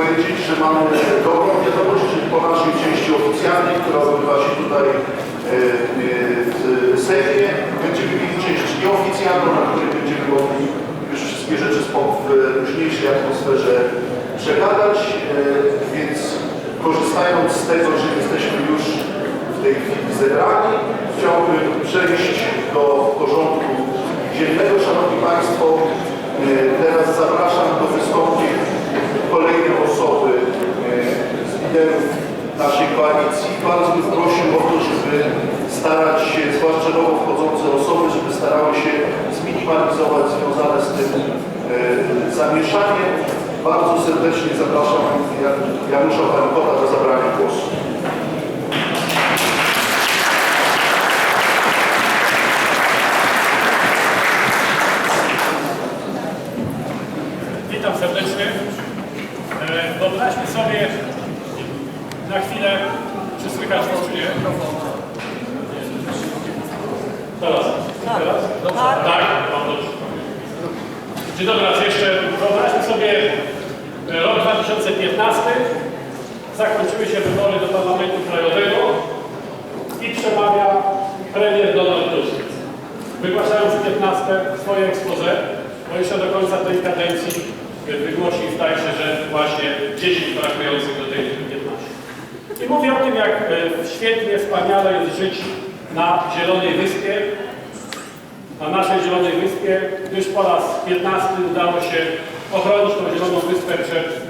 powiedzieć, że mamy dobrą wiadomość, po naszej części oficjalnej, która odbywa się tutaj e, e, w Sejmie. Będziemy mieli część nieoficjalną, na której będziemy mogli już wszystkie rzeczy w luźniejszej atmosferze przegadać, e, więc korzystając z tego, że jesteśmy już w tej chwili zebrani, chciałbym przejść do porządku dziennego. Szanowni Państwo, e, teraz zapraszam do wystąpień kolejne osoby e, z liderów naszej koalicji. Bardzo bym prosił o to, żeby starać się, zwłaszcza nowo wchodzące osoby, żeby starały się zminimalizować związane z tym e, zamieszanie. Bardzo serdecznie zapraszam Jan- Janusza Pankota do zabrania głosu. Witam serdecznie. E, Wyobraźmy sobie na chwilę, czy słychać to, czy nie? Teraz? Teraz? Tak. Tak? Dobrze. Dzień dobry raz jeszcze. Wyobraźmy sobie e, rok 2015. Zakończyły się wybory do Parlamentu Krajowego i przemawia premier Donald Tusk. Wygłaszając 15 swoje expose, bo jeszcze do końca tej kadencji y, wygłosi zdaje się, że właśnie 10 brakujących do tej 15. I mówi o tym, jak y, świetnie, wspaniale jest żyć na Zielonej Wyspie, na naszej Zielonej Wyspie, gdyż po raz 15 udało się ochronić tą Zieloną Wyspę przed